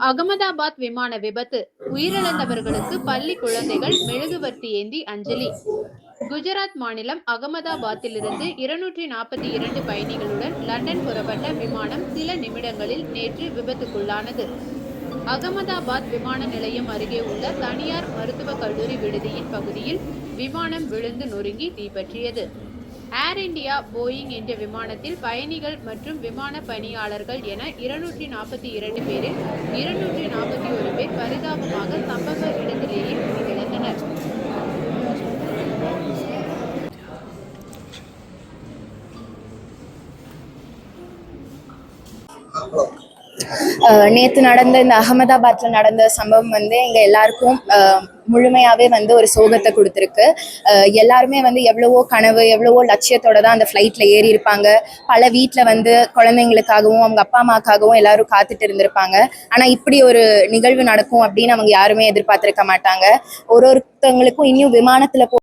அகமதாபாத் விமான விபத்து. உயிரிழந்தவர்களுக்கு பள்ளி குழந்தைகள் மெழுகுவர்த்தி ஏந்தி அஞ்சலி. குஜராத் மாநிலம் அகமதாபாத்திலிருந்து இருநூற்றி நாற்பத்தி இரண்டு பயணிகளுடன் லண்டன் புறப்பட்ட விமானம் சில நிமிடங்களில் நேற்று விபத்துக்குள்ளானது. அகமதாபாத் விமான நிலையம் அருகே உள்ள தனியார் மருத்துவக் கல்லூரி விடுதியின் பகுதியில் விமானம் விழுந்து நொறுங்கி தீப்பற்றியது ஏர் இந்தியா போயிங் என்ற விமானத்தில் பயணிகள் மற்றும் விமான பணியாளர்கள் என இருநூற்றி நாற்பத்தி இரண்டு பேரில் இருநூற்றி நாற்பத்தி ஒரு பேர் பரிதாபமாக சம்பவ இடத்திலேயே உயிரிழந்தனர். நேற்று நடந்த இந்த அகமதாபாத்தில் நடந்த சம்பவம் வந்து எங்கள் எல்லாருக்கும் அஹ், முழுமையாவே வந்து ஒரு சோகத்தை கொடுத்துருக்கு. அஹ், எல்லாருமே வந்து எவ்வளவோ கனவு எவ்வளவோ லட்சியத்தோட தான் அந்த ஃப்ளைட்டில் ஏறி இருப்பாங்க. பல வீட்டில் வந்து குழந்தைங்களுக்காகவும் அவங்க அப்பா அம்மாக்காகவும் எல்லாரும் காத்துட்டு இருந்திருப்பாங்க. ஆனால் இப்படி ஒரு நிகழ்வு நடக்கும் அப்படின்னு அவங்க யாருமே எதிர்பார்த்திருக்க மாட்டாங்க. ஒரு ஒருத்தவங்களுக்கும் இன்னும் விமானத்தில் போ